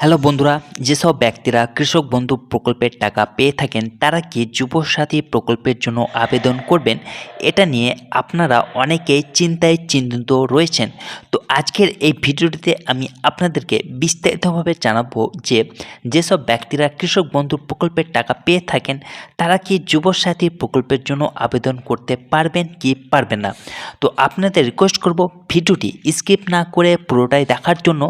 Hello বন্ধুরা, যেসব ব্যক্তিরা কৃষক বন্ধু প্রকল্পের টাকা পেয়ে থাকেন, তারা কি যুবসাথী প্রকল্পের জন্য আবেদন করবেন? এটা নিয়ে আপনারা অনেকেই চিন্তায় চিন্তিত রয়েছেন। তো আজকের এই ভিডিওটিতে আমি আপনাদেরকে বিস্তারিতভাবে জানাব যে, যেসব ব্যক্তিরা কৃষক বন্ধু প্রকল্পের টাকা পেয়ে থাকেন, তারা কি যুবসাথী প্রকল্পের জন্য আবেদন করতে পারবেন কি পারবেন না? তো আপনাদের রিকোয়েস্ট করব ভিডিওটি স্কিপ না করে পুরোটাই দেখার জন্য,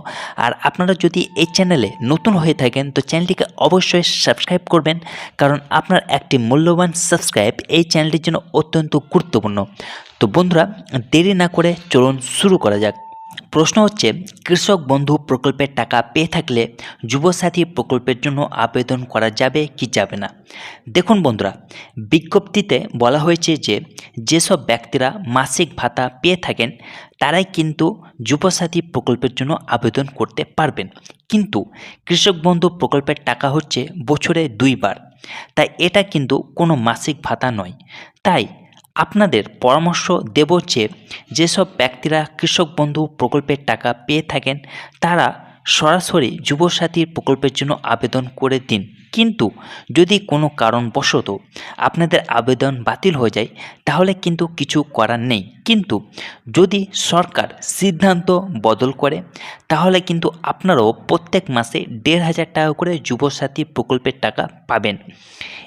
আর আপনারা যদি এই চ্যানেলে নতুন হয়ে থাকেন, তো চ্যানেলটিকে অবশ্যই সাবস্ক্রাইব করবেন, কারণ আপনার একটি মূল্যবান সাবস্ক্রাইব এই চ্যানেলটির জন্য অত্যন্ত গুরুত্বপূর্ণ। তো বন্ধুরা, দেরি না করে চলুন শুরু করা যাক। প্রশ্ন হচ্ছে, কৃষক বন্ধু প্রকল্পের টাকা পেয়ে থাকলে যুবসাথী প্রকল্পের জন্য আবেদন করা যাবে কি যাবে না? দেখুন বন্ধুরা, বিজ্ঞপ্তিতে বলা হয়েছে যে, যেসব ব্যক্তিরা মাসিক ভাতা পেয়ে থাকেন, তারাই কিন্তু যুবসাথী প্রকল্পের জন্য আবেদন করতে পারবেন। কিন্তু কৃষক বন্ধু প্রকল্পের টাকা হচ্ছে বছরে দুইবার। তাই এটা কিন্তু কোনো মাসিক ভাতা নয়। তাই আপনাদের পরামর্শ দেব যে যেসব ব্যক্তিরা কৃষক বন্ধু প্রকল্পের টাকা পেয়ে থাকেন তারা সরাসরি যুবসাথীর প্রকল্পের জন্য আবেদন করে দিন। কিন্তু যদি কোনো কারণবশত আপনাদের আবেদন বাতিল হয়ে যায়, তাহলে কিন্তু কিছু করার নেই। কিন্তু যদি সরকার সিদ্ধান্ত বদল করে, তাহলে কিন্তু আপনারাও প্রত্যেক মাসে দেড় হাজার টাকা করে যুবসাথী প্রকল্পের টাকা পাবেন।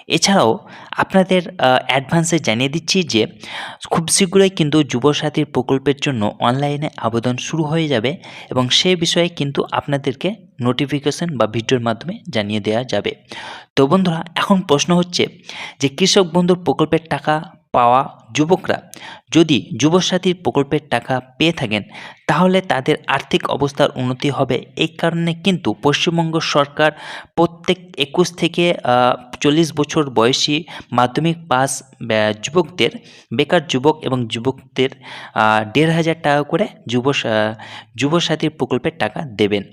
এছাড়াও আপনাদের অ্যাডভান্সে জানিয়ে দিচ্ছি যে, খুব শীঘ্রই কিন্তু যুবসাথীর প্রকল্পের জন্য অনলাইনে আবেদন শুরু হয়ে যাবে এবং সে বিষয়ে কিন্তু আপনাদেরকে নোটিফিকেশন বা ভিডিওর মাধ্যমে জানিয়ে দেওয়া যাবে। তো বন্ধুরা, এখন প্রশ্ন হচ্ছে যে কৃষক বন্ধুর প্রকল্পের টাকা পাওয়া যুবকরা। যদি যুবসাথীর প্রকল্পের টাকা পেয়ে থাকেন, তাহলে তাদের আর্থিক অবস্থার উন্নতি হবে। এই কারণে কিন্তু পশ্চিমবঙ্গ সরকার প্রত্যেক একুশ থেকে চল্লিশ বছর বয়সী মাধ্যমিক পাস যুবকদের, বেকার যুবক এবং যুবকদের দেড় হাজার টাকা করে যুব যুবসাথীর প্রকল্পের টাকা দেবেন।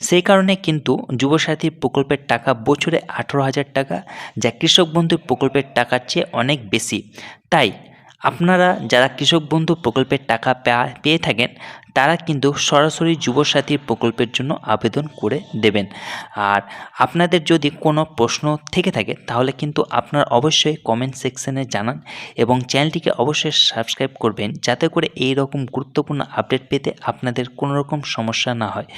সেই কারণে কিন্তু যুবসাথী প্রকল্পের টাকা বছরে আঠেরো হাজার টাকা, যা কৃষক বন্ধু প্রকল্পের টাকার চেয়ে অনেক বেশি। তাই আপনারা যারা কৃষক বন্ধু প্রকল্পের টাকা পেয়ে থাকেন, তারা কিন্তু সরাসরি যুবসাথী প্রকল্পের জন্য আবেদন করে দেবেন। আর আপনাদের যদি কোনো প্রশ্ন থেকে থাকে, তাহলে কিন্তু আপনারা অবশ্যই কমেন্ট সেকশনে জানান এবং চ্যানেলটিকে অবশ্যই সাবস্ক্রাইব করবেন, যাতে করে এই রকম গুরুত্বপূর্ণ আপডেট পেতে আপনাদের কোনো রকম সমস্যা না হয়।